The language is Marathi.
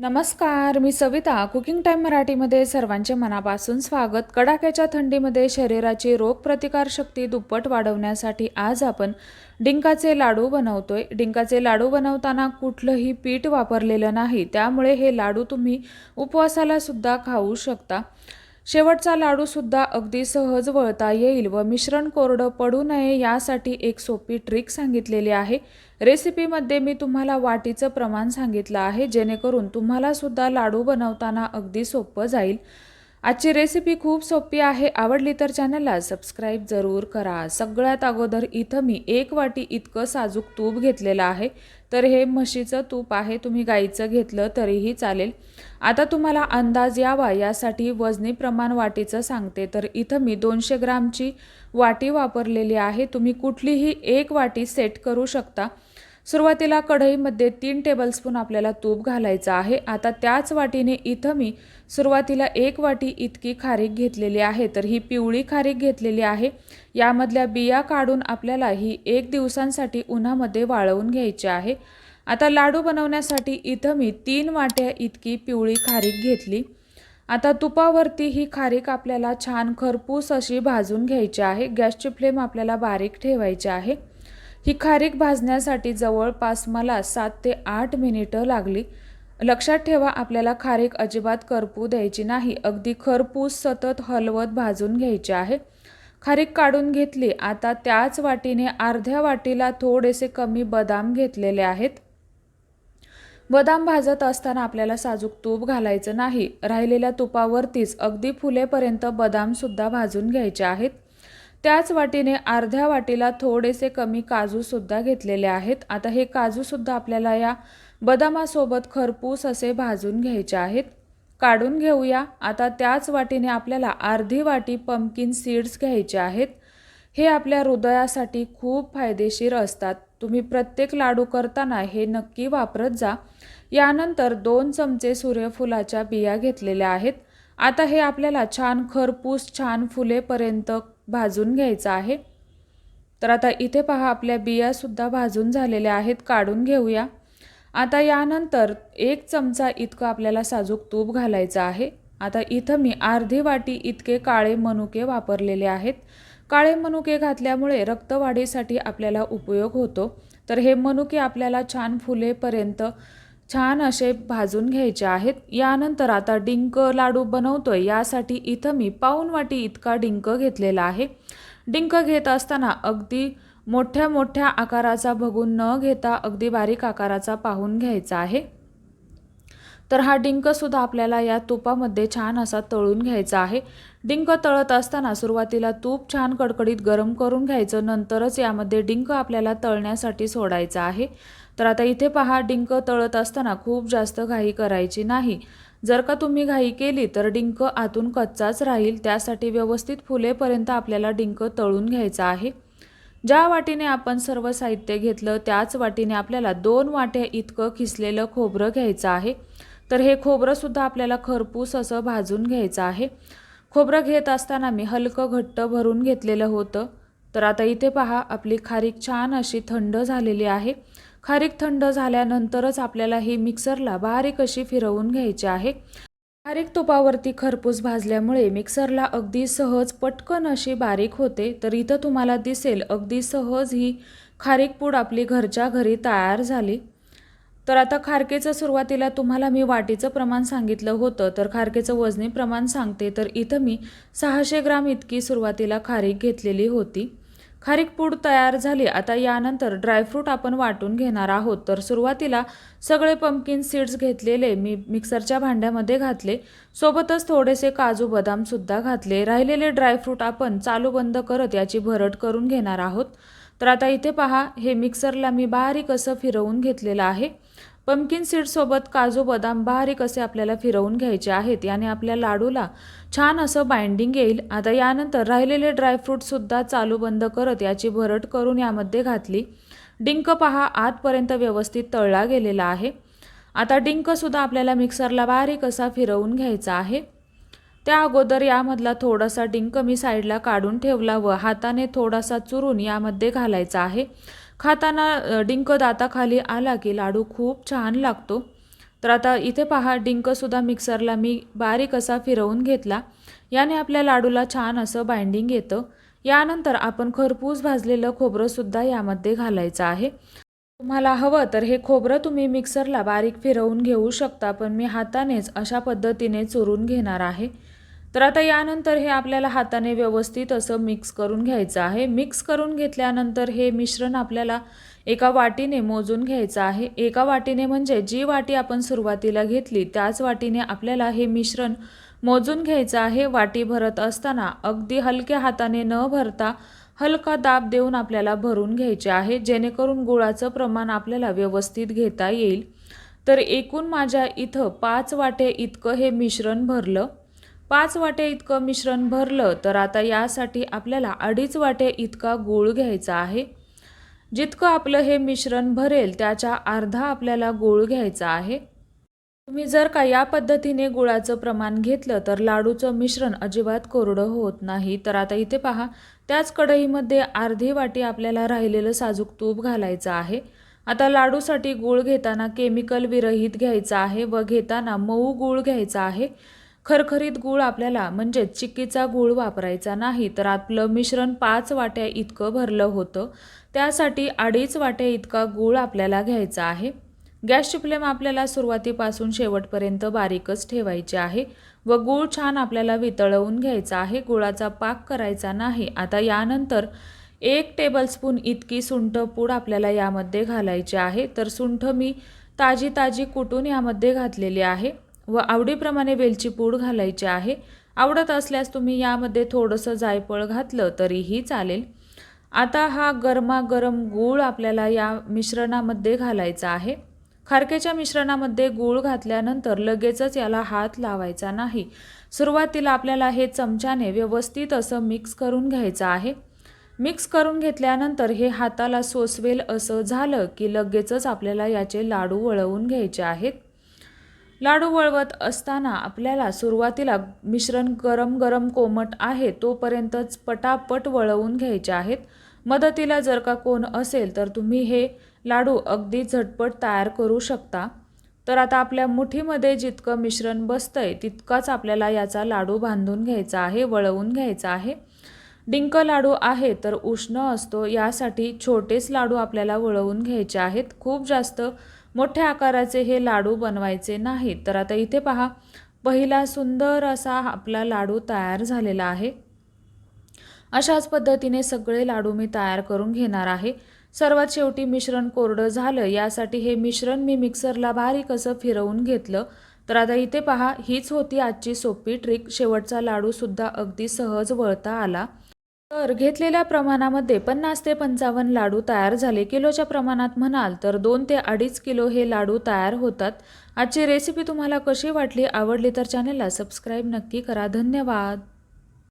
नमस्कार मी सविता. कुकिंग टाईम मराठीमध्ये सर्वांचे मनापासून स्वागत. कडाक्याच्या थंडीमध्ये शरीराची रोगप्रतिकारशक्ती दुप्पट वाढवण्यासाठी आज आपण डिंकाचे लाडू बनवतोय. डिंकाचे लाडू बनवताना कुठलंही पीठ वापरलेलं नाही. त्यामुळे हे लाडू तुम्ही उपवासाला सुद्धा खाऊ शकता. शेवटचा लाडूसुद्धा अगदी सहज वळता येईल व मिश्रण कोरडं पडू नये यासाठी एक सोपी ट्रिक सांगितलेली आहे. रेसिपीमध्ये मी तुम्हाला वाटीचं प्रमाण सांगितलं आहे जेणेकरून तुम्हालासुद्धा लाडू बनवताना अगदी सोपं जाईल. आजची रेसिपी खूप सोपी आहे आवडली तर चॅनलला सबस्क्राईब जरूर करा. सगळ्यात अगोदर इथं मी एक वाटी इतकं साजूक तूप घेतलेलं आहे. तर हे म्हशीचं तूप आहे तुम्ही गाईचं घेतलं तरीही चालेल. आता तुम्हाला अंदाज यावा यासाठी वजनी प्रमाण वाटीचं सांगते. तर इथं मी दोनशे ग्रामची वाटी वापरलेली आहे. तुम्ही कुठलीही एक वाटी सेट करू शकता. सुरुवातीला कढईमध्ये तीन टेबलस्पून आपल्याला तूप घालायचं आहे. आता त्याच वाटीने इथं मी सुरुवातीला एक वाटी इतकी खारीक घेतलेली आहे. तर ही पिवळी खारीक घेतलेली आहे. यामधल्या बिया काढून आपल्याला ही एक दिवसांसाठी उन्हामध्ये वाळवून घ्यायची आहे. आता लाडू बनवण्यासाठी इथं मी तीन वाट्या इतकी पिवळी खारीक घेतली. आता तुपावरती ही खारीक आपल्याला छान खरपूस अशी भाजून घ्यायची आहे. गॅसची फ्लेम आपल्याला बारीक ठेवायची आहे. ही खारीक भाजण्यासाठी जवळपास मला सात ते आठ मिनिटं लागली. लक्षात ठेवा आपल्याला खारीक अजिबात करपू द्यायची नाही. अगदी खरपूस सतत हलवत भाजून घ्यायची आहे. खारीक काढून घेतली. आता त्याच वाटीने अर्ध्या वाटीला थोडेसे कमी बदाम घेतलेले आहेत. बदाम भाजत असताना आपल्याला साजूक तूप घालायचं नाही. राहिलेल्या तुपावरतीच अगदी फुलेपर्यंत बदामसुद्धा भाजून घ्यायचे आहेत. त्याच वाटीने अर्ध्या वाटीला थोडेसे कमी काजूसुद्धा घेतलेले आहेत. आता हे काजूसुद्धा आपल्याला या बदामासोबत खरपूस असे भाजून घ्यायचे आहेत. काढून घेऊया. आता त्याच वाटीने आपल्याला अर्धी वाटी पंपकिन सीड्स घ्यायचे आहेत. हे आपल्या हृदयासाठी खूप फायदेशीर असतात. तुम्ही प्रत्येक लाडू करताना हे नक्की वापरत जा. यानंतर दोन चमचे सूर्यफुलाच्या बिया घेतलेल्या आहेत. आता हे आपल्याला छान खरपूस छान फुलेपर्यंत भाजून घ्यायचं आहे. तर आता इथे पहा आपल्या बियासुद्धा भाजून झालेल्या आहेत काढून घेऊया. आता यानंतर एक चमचा इतकं आपल्याला साजूक तूप घालायचं आहे. आता इथं मी अर्धी वाटी इतके काळे मनुके वापरलेले आहेत. काळे मनुके घातल्यामुळे रक्तवाढीसाठी आपल्याला उपयोग होतो. तर हे मनुके आपल्याला छान फुलेपर्यंत छान असे भाजून घ्यायचे आहेत. यानंतर आता डिंक लाडू बनवतोय. यासाठी इथं मी पाऊण वाटी इतका डिंक घेतलेला आहे. डिंक घेत असताना अगदी मोठ्या मोठ्या आकाराचा बघून न घेता अगदी बारीक आकाराचा पाहून घ्यायचा आहे. तर हा डिंकसुद्धा आपल्याला या तुपामध्ये छान असा तळून घ्यायचा आहे. डिंक तळत असताना सुरुवातीला तूप छान कडकडीत गरम करून घ्यायचं नंतरच यामध्ये डिंक आपल्याला तळण्यासाठी सोडायचं आहे. तर आता इथे पहा डिंक तळत असताना खूप जास्त घाई करायची नाही. जर का तुम्ही घाई केली तर डिंक आतून कच्चाच राहील त्यासाठी व्यवस्थित फुलेपर्यंत आपल्याला डिंक तळून घ्यायचा आहे. ज्या वाटीने आपण सर्व साहित्य घेतलं त्याच वाटीने आपल्याला दोन वाट्या इतकं खिसलेलं खोबरं घ्यायचं आहे. तर हे खोबरंसुद्धा आपल्याला खरपूस असं भाजून घ्यायचं आहे. खोबरं घेत असताना मी हलकं घट्ट भरून घेतलेलं होतं. तर आता इथे पहा आपली खारीक छान अशी थंड झालेली आहे. खारीक थंड झाल्यानंतरच आपल्याला ही मिक्सरला बारीक अशी फिरवून घ्यायची आहे. खारीक तुपावरती खरपूस भाजल्यामुळे मिक्सरला अगदी सहज पटकन अशी बारीक होते. तर इथं तुम्हाला दिसेल अगदी सहज ही खारीक पूड आपली घरच्या घरी तयार झाली. तर आता खारकेचं सुरुवातीला तुम्हाला मी वाटीचं प्रमाण सांगितलं होतं तर खारकेचं वजनी प्रमाण सांगते तर इथं मी सहाशे ग्राम इतकी सुरुवातीला खारीक घेतलेली होती. खारीक पूड तयार झाली आता यानंतर ड्रायफ्रूट आपण वाटून घेणार आहोत. तर सुरुवातीला सगळे पंपकिन सीड्स घेतलेले मी मिक्सरच्या भांड्यामध्ये घातले. सोबतच थोडेसे काजू बदामसुद्धा घातले. राहिलेले ड्रायफ्रूट आपण चालू बंद करत याची भरट करून घेणार आहोत. तर आता इथे पहा हे मिक्सरला मी बारीक असं फिरवून घेतलेलं आहे. पंपकिन सीडसोबत काजू बदाम बारीक असे आपल्याला फिरवून घ्यायचे आहेत. याने आपल्या लाडूला छान असं बाइंडिंग येईल. आता यानंतर राहिलेले ड्रायफ्रूटसुद्धा चालू बंद करत याची भरट करून यामध्ये घातली. डिंक पहा आतपर्यंत व्यवस्थित तळला गेलेला आहे. आता डिंकसुद्धा आपल्याला मिक्सरला बारीक असा फिरवून घ्यायचा आहे. त्या अगोदर यामधला थोडासा डिंक मी साईडला काढून ठेवला व हाताने थोडासा चुरून यामध्ये घालायचा आहे. खाताना डिंक दाताखाली आला की लाडू खूप छान लागतो. तर आता इथे पहा डिंकसुद्धा मिक्सरला मी बारीक असा फिरवून घेतला. याने आपल्या लाडूला छान असं बाइंडिंग येतं. यानंतर आपण खरपूस भाजलेलं खोबरंसुद्धा यामध्ये घालायचं आहे. तुम्हाला हवं तर हे खोबरं तुम्ही मिक्सरला बारीक फिरवून घेऊ शकता पण मी हातानेच अशा पद्धतीने चुरून घेणार आहे. तर आता यानंतर हे आपल्याला हाताने व्यवस्थित असं मिक्स करून घ्यायचं आहे. मिक्स करून घेतल्यानंतर हे मिश्रण आपल्याला एका वाटीने मोजून घ्यायचं आहे. एका वाटीने म्हणजे जी वाटी आपण सुरुवातीला घेतली त्याच वाटीने आपल्याला हे मिश्रण मोजून घ्यायचं आहे. वाटी भरत असताना अगदी हलक्या हाताने न भरता हलका दाब देऊन आपल्याला भरून घ्यायचे आहे. जेणेकरून गुळाचं प्रमाण आपल्याला व्यवस्थित घेता येईल. तर एकूण माझ्या इथं पाच वाटे इतकं हे मिश्रण भरलं. पाच वाटे इतकं मिश्रण भरलं तर आता यासाठी आपल्याला अडीच वाटे इतका गूळ घ्यायचा आहे. जितकं आपलं हे मिश्रण भरेल त्याच्या अर्धा आपल्याला गूळ घ्यायचा आहे. तुम्ही जर का या पद्धतीने गुळाचं प्रमाण घेतलं तर लाडूचं मिश्रण अजिबात कोरडं होत नाही. तर आता इथे पहा त्याच कढईमध्ये अर्धी वाटी आपल्याला राहिलेलं साजूक तूप घालायचं आहे. आता लाडूसाठी गूळ घेताना केमिकल विरहित घ्यायचा आहे व घेताना मऊ गूळ घ्यायचा आहे. खरखरीत गूळ आपल्याला म्हणजेच चिक्कीचा गूळ वापरायचा नाही तर आपलं मिश्रण पाच वाट्या इतकं भरलं होतं. त्यासाठी अडीच वाट्या इतका गूळ आपल्याला घ्यायचा आहे. गॅसची फ्लेम आपल्याला सुरुवातीपासून शेवटपर्यंत बारीकच ठेवायची आहे व गूळ छान आपल्याला वितळवून घ्यायचा आहे. गुळाचा पाक करायचा नाही. आता यानंतर एक टेबलस्पून इतकी सुंठ पूड आपल्याला यामध्ये घालायची आहे. तर सुंठ मी ताजी ताजी कुटून यामध्ये घातलेली आहे. व आवडीप्रमाणे वेलची पूड घालायची आहे. आवडत असल्यास तुम्ही यामध्ये थोडंसं जायफळ घातलं तरीही चालेल. आता हा गरमागरम गूळ आपल्याला या मिश्रणामध्ये घालायचा आहे. खारकेच्या मिश्रणामध्ये गूळ घातल्यानंतर लगेचच याला हात लावायचा नाही. सुरुवातीला आपल्याला हे चमच्याने व्यवस्थित असं मिक्स करून घ्यायचं आहे. मिक्स करून घेतल्यानंतर हे हाताला सोसवेल असं झालं की लगेचच आपल्याला याचे लाडू वळवून घ्यायचे आहेत. लाडू वळवत असताना आपल्याला सुरुवातीला मिश्रण गरम गरम कोमट आहे तोपर्यंतच पटापट वळवून घ्यायचे आहेत. मदतीला जर का कोण असेल तर तुम्ही हे लाडू अगदी झटपट तयार करू शकता. तर आता आपल्या मुठीमध्ये जितकं मिश्रण बसतंय तितकाच आपल्याला याचा लाडू बांधून घ्यायचा आहे वळवून घ्यायचा आहे. डिंक लाडू आहे तर उष्ण असतो यासाठी छोटेच लाडू आपल्याला वळवून घ्यायचे आहेत. खूप जास्त मोठ्या आकाराचे हे लाडू बनवायचे नाहीत. तर आता इथे पहा पहिला सुंदर असा आपला लाडू तयार झालेला आहे. अशाच पद्धतीने सगळे लाडू मी तयार करून घेणार आहे. सर्वात शेवटी मिश्रण कोरडं झालं यासाठी हे मिश्रण मी मिक्सरला बारीक असं फिरवून घेतलं. तर आता इथे पहा हीच होती आजची सोपी ट्रिक. शेवटचा लाडूसुद्धा अगदी सहज वळता आला. तर घेतलेल्या प्रमाणामध्ये पन्नास ते पंचावन्न लाडू तयार झाले. किलोच्या प्रमाणात म्हणाल तर दोन ते अडीच किलो हे लाडू तयार होतात. आजची रेसिपी तुम्हाला कशी वाटली आवडली तर चॅनलला सबस्क्राईब नक्की करा. धन्यवाद.